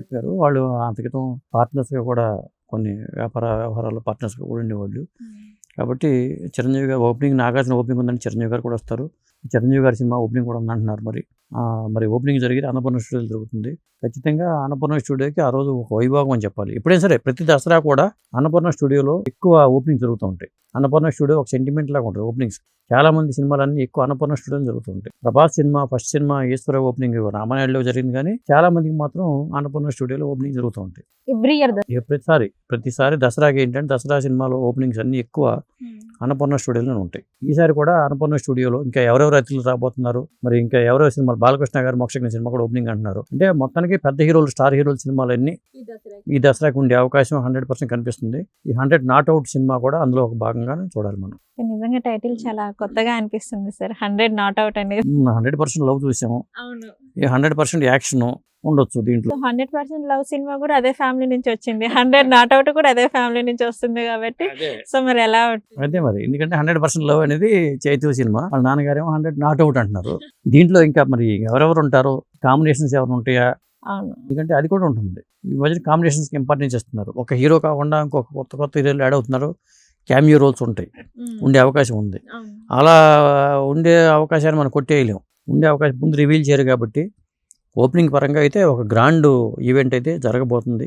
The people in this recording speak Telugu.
చెప్పారు. వాళ్ళు అంత క్రితం పార్ట్నర్స్గా కూడా కొన్ని వ్యాపార వ్యవహారాల్లో పార్ట్నర్స్గా కూడా ఉండేవాళ్ళు. కాబట్టి చిరంజీవి గారు ఓపెనింగ్ నాగార్జున ఓపెనింగ్ ఉందని చిరంజీవి గారు కూడా వస్తారు. చిరంజీవి గారి సినిమా ఓపెనింగ్ కూడా ఉందంటున్నారు మరి. మరి ఓపెనింగ్ జరిగితే అన్నపూర్ణ స్టూడియోలో జరుగుతుంది. ఖచ్చితంగా అన్నపూర్ణ స్టూడియోకి ఆ రోజు ఒక వైభాగం అని చెప్పాలి. ఎప్పుడైనా సరే ప్రతి దసరా కూడా అన్నపూర్ణ స్టూడియోలో ఎక్కువ ఓపెనింగ్ జరుగుతూ ఉంటాయి. అన్నపూర్ణ స్టూడియో ఒక సెంటిమెంట్ లాగా ఉంటుంది ఓపెనింగ్స్. చాలా మంది సినిమాలన్నీ ఎక్కువ అన్నపూర్ణ స్టూడియోలో జరుగుతుంటాయి Prabhas cinema first cinema Eeshwar opening రామానాయుడులో జరిగింది కానీ చాలా మందికి మాత్రం అన్నపూర్ణ స్టూడియోలో ఓపెనింగ్ జరుగుతూ ఉంటాయి. ఎవ్రీ ఇయర్ ఇక ప్రతిసారి ప్రతిసారి దసరాకి ఏంటంటే దసరా సినిమాలో ఓపెనింగ్స్ అన్ని ఎక్కువ అన్నపూర్ణ స్టూడియోలోనే ఉంటాయి. ఈసారి కూడా అన్నపూర్ణ స్టూడియోలో ఇంకా ఎవరెవరు అతిథులు రాబోతున్నారు? మరి ఇంకా ఎవరెవరు సినిమాలు బాలకృష్ణ గారు మోక్షజ్ఞ సినిమా కూడా ఓపెనింగ్ అంటున్నారు. అంటే మొత్తానికి పెద్ద హీరోలు స్టార్ హీరోల సినిమాలన్నీ ఈ దసరాకి. ఉండే అవకాశం హండ్రెడ్ పర్సెంట్ కనిపిస్తుంది. ఈ హండ్రెడ్ నాట్ అవుట్ సినిమా కూడా అందులో ఒక భాగంగానే చూడాలి మనం. నిజంగా టైటిల్ చాలా కొత్తగా అనిపిస్తుంది సార్. హండ్రెడ్ నాట్ అవుట్ అనేది. హండ్రెడ్ పర్సెంట్ లవ్ చూసాము. అవును. హండ్రెడ్ పర్సెంట్ యాక్షన్ ఉండొచ్చు దీంట్లో. హండ్రెడ్ పర్సెంట్ లవ్ సినిమా కూడా అదే ఫ్యామిలీ నుంచి వచ్చింది. హండ్రెడ్ నాట్ అవుట్ కూడా అదే ఫ్యామిలీ నుంచి వస్తుంది కాబట్టి సో మరి ఎలా ఉంటుంది? అదే మరి. ఎందుకంటే హండ్రెడ్ పర్సెంట్ లవ్ అనేది చైతన్య సినిమా. వాళ్ళ నాన్నగారేమో హండ్రెడ్ నాట్ అవుట్ అంటున్నారు. దీంట్లో ఇంకా మరి ఎవరెవరు ఉంటారో? కాంబినేషన్స్ ఎవరు ఉంటాయా? అవును. ఎందుకంటే అది కూడా ఉంటుంది. ఈ మధ్య కాంబినేషన్స్కి ఇంపార్టెన్స్ ఇస్తున్నారు ఒక హీరో కాకుండా ఇంకొక కొత్త కొత్త హీరోలు యాడ్ అవుతున్నారు. క్యామియో రోల్స్ ఉంటాయి. ఉండే అవకాశం ఉంది. అలా ఉండే అవకాశాన్ని మనం కొట్టేయలేం. ఉండే అవకాశం ముందు రివీల్ చేయరు కాబట్టి ఓపెనింగ్ పరంగా అయితే ఒక గ్రాండ్ ఈవెంట్ అయితే జరగబోతుంది.